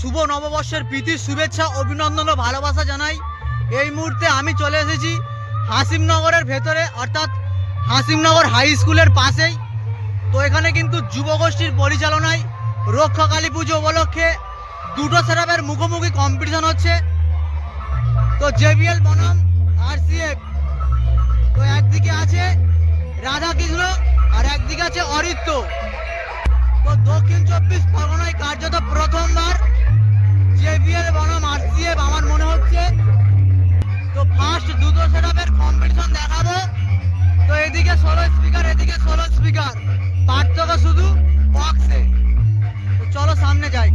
শুভ নববর্ষের প্রীতির শুভেচ্ছা, অভিনন্দন ও ভালোবাসা জানাই। এই মুহূর্তে আমি চলে এসেছি হাসিমনগরের ভেতরে, অর্থাৎ হাসিমনগর হাই স্কুলের পাশেই। তো এখানে কিন্তু যুবগোষ্ঠীর পরিচালনায় রক্ষা কালী পুজো উপলক্ষে দুটো সেরাপের মুখোমুখি কম্পিটিশন হচ্ছে। তো জেবিএল বনাম আর তো একদিকে আছে রাধাকৃষ্ণ আর একদিকে আছে অরিত্য তো দক্ষিণ চব্বিশ পরগনায় কার্যত প্রথমবার জেবিএল বনাম আরসিএফ আমার মনে হচ্ছে। তো ফার্স্ট দুটো সেটআপের কম্পিটিশন দেখাবো। তো এদিকে ষোলো স্পিকার এদিকে ষোলো স্পিকার পার্থক্য শুধু বক্সে তো চলো সামনে যাই।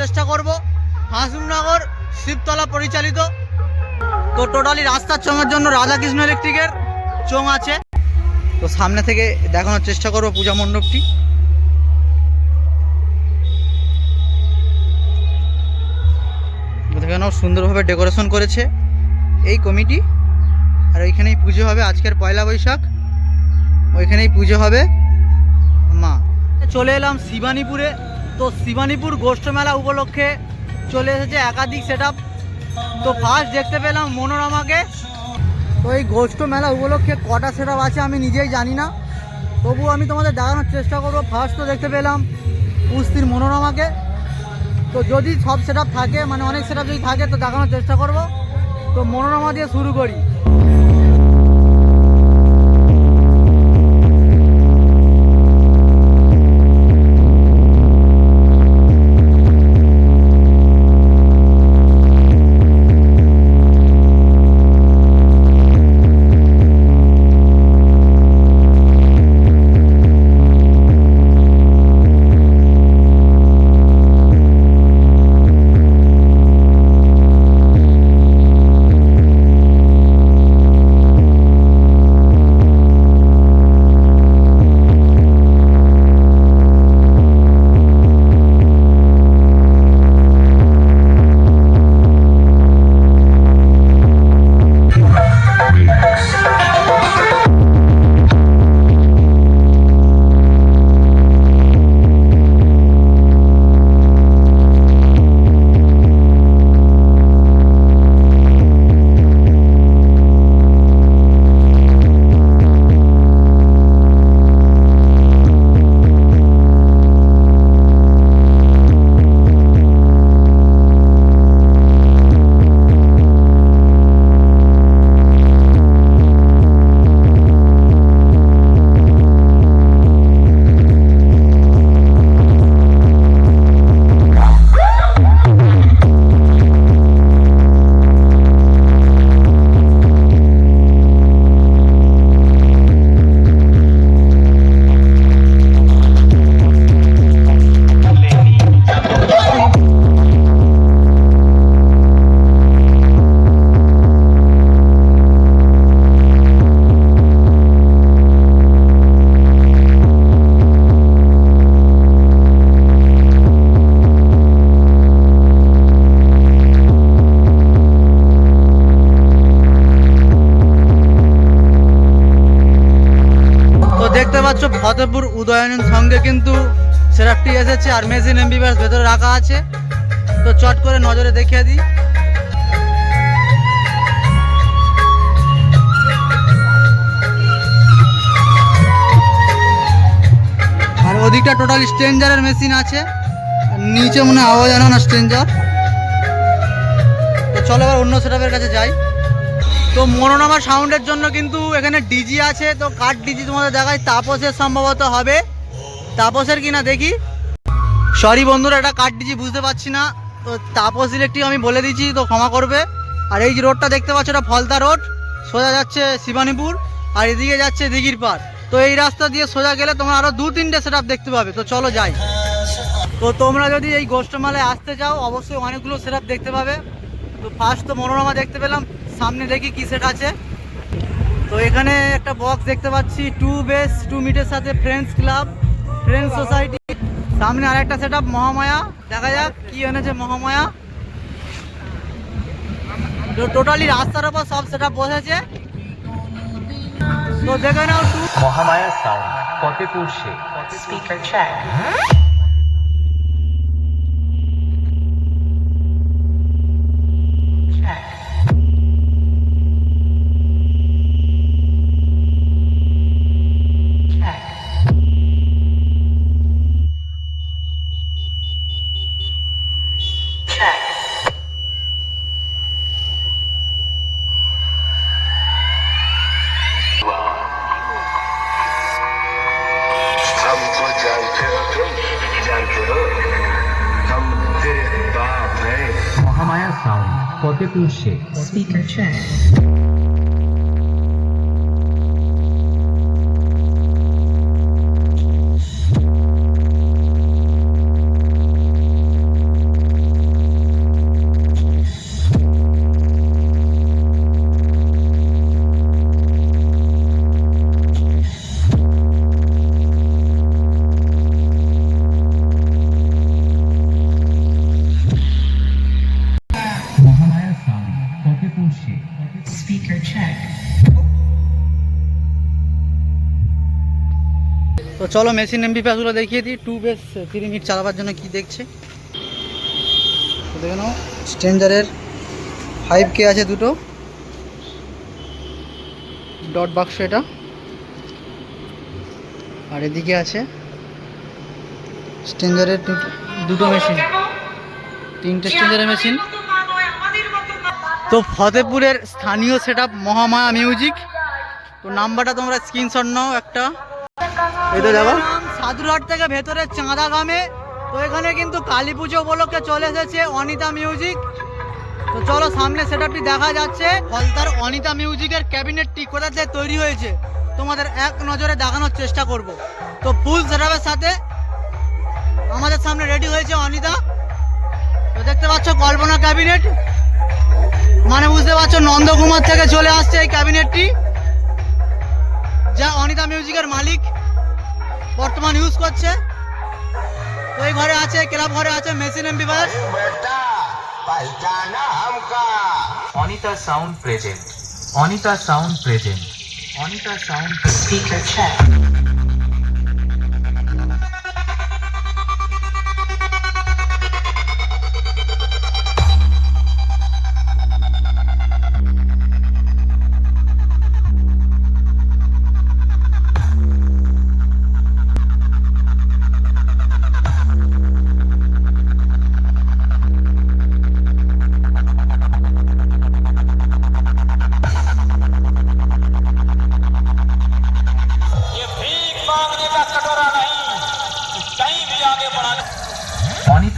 চেষ্টা করব। হাসিমনগর শিবতলা পরিচালিত। তো টোটালি রাস্তার চোঙের জন্য রাধাকৃষ্ণ ইলেকট্রিকের চোঙ আছে। তো সামনে থেকে দেখানোর চেষ্টা করব পূজা মণ্ডপটি। সুন্দরভাবে ডেকোরেশন করেছে এই কমিটি। আর ওইখানেই পুজো হবে আজকের পয়লা বৈশাখ। ওইখানেই পুজো হবে মা। চলে এলাম শিবানীপুরে। তো শিবানীপুর গোষ্ঠ মেলা উপলক্ষে চলে এসেছে একাধিক সেট তো ফার্স্ট দেখতে পেলাম মনোরমাকে। তো এই গোষ্ঠ মেলা উপলক্ষে কটা সেট আছে আমি নিজেই জানি না। তবু আমি তোমাদের দেখানোর চেষ্টা করব। ফার্স্ট তো দেখতে পেলাম কুস্তির মনোরমাকে। তো যদি সব সেট থাকে মানে অনেক সেট যদি থাকে, তো দেখানোর চেষ্টা করব। তো মনোরমা দিয়ে শুরু করি। পাচ্ছ ফতেপুর উদয়নের সঙ্গে কিন্তু সেরাপটি এসেছে, আর মেশিন এমবিবিএস ভেতরে রাখা আছে। তো চট করে নজরে দেখিয়ে দিই। আর ওদিকটা টোটাল স্ট্রেঞ্জারের মেশিন আছে। নিচে মনে হয় আওয়াজ আনা না স্ট্রেঞ্জার তো চলো এবার অন্য সেটআপের কাছে যাই। তো মনোনামা সাউন্ডের জন্য কিন্তু এখানে ডিজি আছে, তো কার ডিজি তোমাদের দেখায় তাপসের সম্ভবত হবে। তাপসের কিনা দেখি। সরি বন্ধুরা, এটা কার ডিজি বুঝতে পারছি না। তো তাপস ইলেকট্রিক আমি বলে দিচ্ছি, তো ক্ষমা করবে। আর এই যে রোডটা দেখতে পাচ্ছ, এটা ফলতা রোড সোজা যাচ্ছে শিবানীপুর, আর এদিকে যাচ্ছে দিঘির পার তো এই রাস্তা দিয়ে সোজা গেলে তোমরা আরও দু তিনটে সেট দেখতে পাবে। তো চলো যাই। তো তোমরা যদি এই গোষ্ঠমালায় আসতে চাও, অবশ্যই অনেকগুলো সেট দেখতে পাবে। তো ফার্স্ট তো মনোরমা দেখতে পেলাম। সামনে দেখি কি সেট আছে। তো এখানে একটা বক্স দেখতে পাচ্ছি টু বেস টু মিটের সাথে ফ্রেন্ডস ক্লাব ফ্রেন্ডস সোসাইটি সামনে আরেকটা সেট আপ মহামায়া। দেখা যাক কি এনেছে মহামায়া। তো টোটালি রাস্তার ওপর সব সেট আপ বসেছে। তো দেখে নাও Mahamaya sound Fatehpur Sheikh Speaker check. Sound Fatehpur Sheikh Speaker check. তো চলো মেশিন এমবি প্যাসগুলো দেখিয়ে দিই। টু বেস থ্রি মিনিট চালাবার জন্য কি দেখছে। দেখে নাও স্ট্রেঞ্জারের ফাইভ কে আছে দুটো। ডট বাক্স এটা। আর এদিকে আছে স্ট্রেঞ্জারের দুটো- দুটো মেশিন তিনটে স্ট্রেঞ্জারের মেশিন তো ফতেপুরের স্থানীয় সেট আপ মহামায়া মিউজিক তো নাম্বারটা তোমরা স্ক্রিনশট নাও একটা। তো দেখো। সাধুরহাট থেকে ভেতরে চাঁদা গ্রামে। তো এখানে কিন্তু কালী পুজো উপলক্ষে চলে এসেছে অনিতা মিউজিক। তো চলো সামনে সেটআপটি দেখা যাচ্ছে। হলদার অনিতা মিউজিকের ক্যাবিনেটটি কোথা থেকে তৈরি হয়েছে, তোমাদের এক নজরে দেখানোর চেষ্টা করব। তো ফুল সেটআপের সাথে আমাদের সামনে রেডি হয়েছে অনিতা। তো দেখতে পাচ্ছ কল্পনা ক্যাবিনেট। মানে বুঝতে পারছ নন্দকুমার থেকে চলে আসছে এই ক্যাবিনেটটি। যা অনিতা মিউজিকের মালিক। বর্তমান ইউজ করছে। ওই ঘরে আছে, ক্লাব ঘরে আছে, মেশিন বিভাগ Anita sound present. Anita sound present. Anita sound Speaker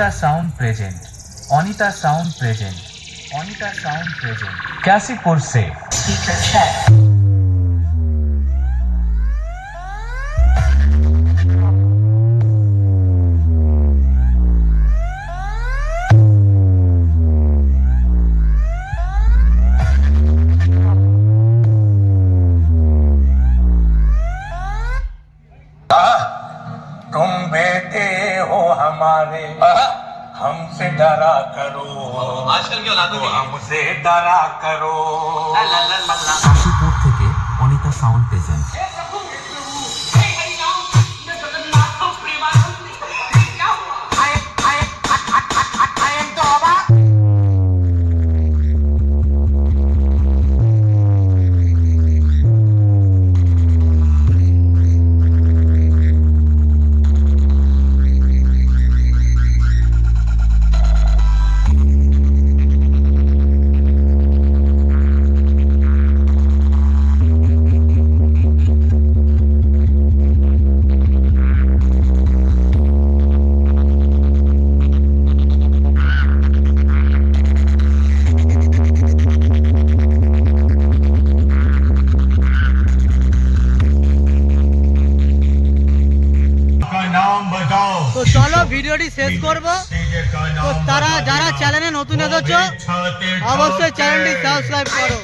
Anita sound present. Anita sound present. Anita sound present. Cassie করছে. से डरा करो ला ला ला ला ला। ভিডিওটি শেষ করব। তো তারা যারা চ্যানেলে নতুন এসেছ অবশ্যই চ্যানেলটি সাবস্ক্রাইব করো।